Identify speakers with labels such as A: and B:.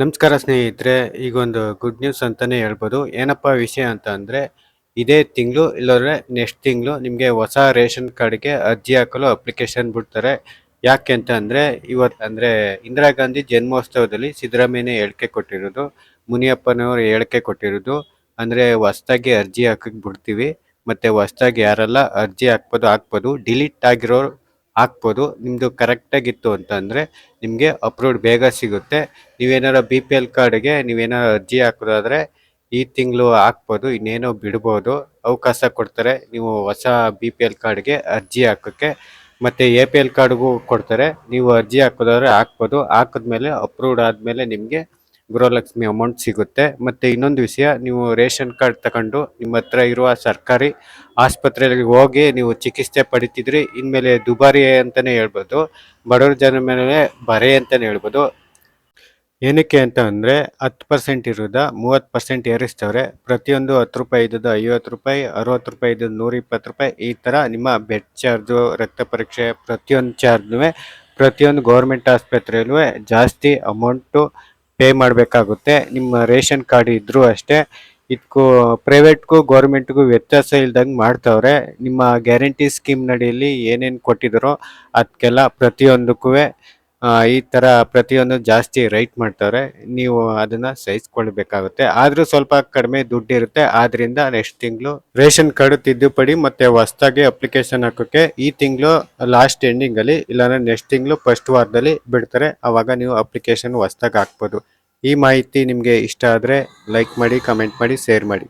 A: ನಮಸ್ಕಾರ ಸ್ನೇಹಿತರೆ ಈಗ ಒಂದು ಗುಡ್ ನ್ಯೂಸ್ ಅಂತಾನೆ ಹೇಳ್ಬೋದು. ಏನಪ್ಪ ವಿಷಯ ಅಂತ ಅಂದರೆ, ಇದೇ ತಿಂಗಳು ಇಲ್ಲದ್ರೆ ನೆಕ್ಸ್ಟ್ ತಿಂಗಳು ನಿಮಗೆ ಹೊಸ ರೇಷನ್ ಕಾರ್ಡ್ಗೆ ಅರ್ಜಿ ಹಾಕಲು ಅಪ್ಲಿಕೇಶನ್ ಬಿಡ್ತಾರೆ. ಯಾಕೆ ಅಂತ ಅಂದರೆ ಇವತ್ತು ಅಂದರೆ ಇಂದಿರಾ ಗಾಂಧಿ ಜನ್ಮೋತ್ಸವದಲ್ಲಿ ಸಿದ್ದರಾಮಯ್ಯನೇ ಹೇಳಿಕೆ ಕೊಟ್ಟಿರೋದು, ಮುನಿಯಪ್ಪನವರು ಹೇಳಿಕೆ ಕೊಟ್ಟಿರೋದು, ಅಂದರೆ ಹೊಸ್ದಾಗಿ ಅರ್ಜಿ ಹಾಕಕ್ಕೆ ಬಿಡ್ತೀವಿ, ಮತ್ತು ಹೊಸ್ದಾಗಿ ಯಾರೆಲ್ಲ ಅರ್ಜಿ ಹಾಕ್ಬೋದು ಹಾಕ್ಬೋದು ಡಿಲೀಟ್ ಆಗಿರೋರು ಹಾಕ್ಬೋದು. ನಿಮ್ಮದು ಕರೆಕ್ಟಾಗಿತ್ತು ಅಂತಂದರೆ ನಿಮಗೆ ಅಪ್ರೂವ್ಡ್ ಬೇಗ ಸಿಗುತ್ತೆ. ನೀವೇನಾರು ಬಿ ಪಿ ಎಲ್ ಕಾರ್ಡ್ಗೆ ನೀವೇನಾರು ಅರ್ಜಿ ಹಾಕೋದಾದರೆ ಈ ತಿಂಗಳು ಹಾಕ್ಬೋದು, ಇನ್ನೇನೋ ಬಿಡ್ಬೋದು. ಅವಕಾಶ ಕೊಡ್ತಾರೆ. ನೀವು ಹೊಸ ಬಿ ಪಿ ಎಲ್ ಕಾರ್ಡ್ಗೆ ಅರ್ಜಿ ಹಾಕೋಕ್ಕೆ. ಮತ್ತು ಎ ಪಿ ಎಲ್ ಕಾರ್ಡ್ಗೂ ಕೊಡ್ತಾರೆ. ನೀವು ಅರ್ಜಿ ಹಾಕೋದಾದ್ರೆ ಹಾಕ್ಬೋದು. ಹಾಕಿದ್ಮೇಲೆ ಅಪ್ರೂವ್ಡ್ ಆದಮೇಲೆ ನಿಮ್ಗೆ ಗೃಹಲಕ್ಷ್ಮಿ ಅಮೌಂಟ್ ಸಿಗುತ್ತೆ. ಮತ್ತು ಇನ್ನೊಂದು ವಿಷಯ, ನೀವು ರೇಷನ್ ಕಾರ್ಡ್ ತಗೊಂಡು ನಿಮ್ಮ ಹತ್ರ ಇರುವ ಸರ್ಕಾರಿ ಆಸ್ಪತ್ರೆಗಳಿಗೆ ಹೋಗಿ ನೀವು ಚಿಕಿತ್ಸೆ ಪಡಿತಿದ್ರಿ, ಇನ್ಮೇಲೆ ದುಬಾರಿ ಅಂತಲೇ ಹೇಳ್ಬೋದು. ಬಡವ್ರ ಜನ ಮೇಲೆ ಬರೆ ಅಂತಲೇ ಹೇಳ್ಬೋದು. ಏನಕ್ಕೆ ಅಂತ ಅಂದರೆ, ಹತ್ತು ಪರ್ಸೆಂಟ್ ಇರೋದ, ಮೂವತ್ತು ಪರ್ಸೆಂಟ್ ಏರಿಸ್ತವ್ರೆ. ಪ್ರತಿಯೊಂದು ಹತ್ತು ರೂಪಾಯಿ ಇದ್ದದ್ದು ಐವತ್ತು ರೂಪಾಯಿ, ಅರವತ್ತು ರೂಪಾಯಿ ಇದ್ದದ್ದು ನೂರ ಇಪ್ಪತ್ತು ರೂಪಾಯಿ, ಈ ಥರ ನಿಮ್ಮ ಬೆಡ್ ಚಾರ್ಜು ರಕ್ತ ಪರೀಕ್ಷೆ, ಪ್ರತಿಯೊಂದು ಚಾರ್ಜ್ನೂ ಪ್ರತಿಯೊಂದು ಗೌರ್ಮೆಂಟ್ ಆಸ್ಪತ್ರೆಯಲ್ಲೂ ಜಾಸ್ತಿ ಅಮೌಂಟು ಪೇ ಮಾಡಬೇಕಾಗುತ್ತೆ. ನಿಮ್ಮ ರೇಷನ್ ಕಾರ್ಡ್ ಇದ್ರೂ ಅಷ್ಟೇ. ಇದಕ್ಕೂ ಪ್ರೈವೇಟ್ಗೂ ಗೌರ್ಮೆಂಟ್ಗೂ ವ್ಯತ್ಯಾಸ ಇಲ್ದಂಗೆ ಮಾಡ್ತವ್ರೆ. ನಿಮ್ಮ ಗ್ಯಾರಂಟಿ ಸ್ಕೀಮ್ ನಡಿಯಲ್ಲಿ ಏನೇನು ಕೊಟ್ಟಿದ್ದಾರೋ ಅದಕ್ಕೆಲ್ಲ ಪ್ರತಿಯೊಂದಕ್ಕೂ ಈ ಥರ ಪ್ರತಿಯೊಂದು ಜಾಸ್ತಿ ರೈಟ್ ಮಾಡ್ತಾರೆ. ನೀವು ಅದನ್ನು ಸಹಿಸ್ಕೊಳ್ಬೇಕಾಗುತ್ತೆ. ಆದರೂ ಸ್ವಲ್ಪ ಕಡಿಮೆ ದುಡ್ಡು ಇರುತ್ತೆ. ಆದ್ರಿಂದ ನೆಕ್ಸ್ಟ್ ತಿಂಗಳು ರೇಷನ್ ಕಾರ್ಡ್ ತಿದ್ದುಪಡಿ ಮತ್ತೆ ಹೊಸದಾಗಿ ಅಪ್ಲಿಕೇಶನ್ ಹಾಕೋಕ್ಕೆ ಈ ತಿಂಗಳು ಲಾಸ್ಟ್ ಎಂಡಿಂಗ್ ಅಲ್ಲಿ, ಇಲ್ಲಾಂದ್ರೆ ನೆಕ್ಸ್ಟ್ ತಿಂಗಳು ಫಸ್ಟ್ ವಾರದಲ್ಲಿ ಬಿಡ್ತಾರೆ. ಆವಾಗ ನೀವು ಅಪ್ಲಿಕೇಶನ್ ಹೊಸದಾಗಿ ಹಾಕ್ಬೋದು. ಈ ಮಾಹಿತಿ ನಿಮಗೆ ಇಷ್ಟ ಆದರೆ ಲೈಕ್ ಮಾಡಿ ಕಮೆಂಟ್ ಮಾಡಿ ಶೇರ್ ಮಾಡಿ.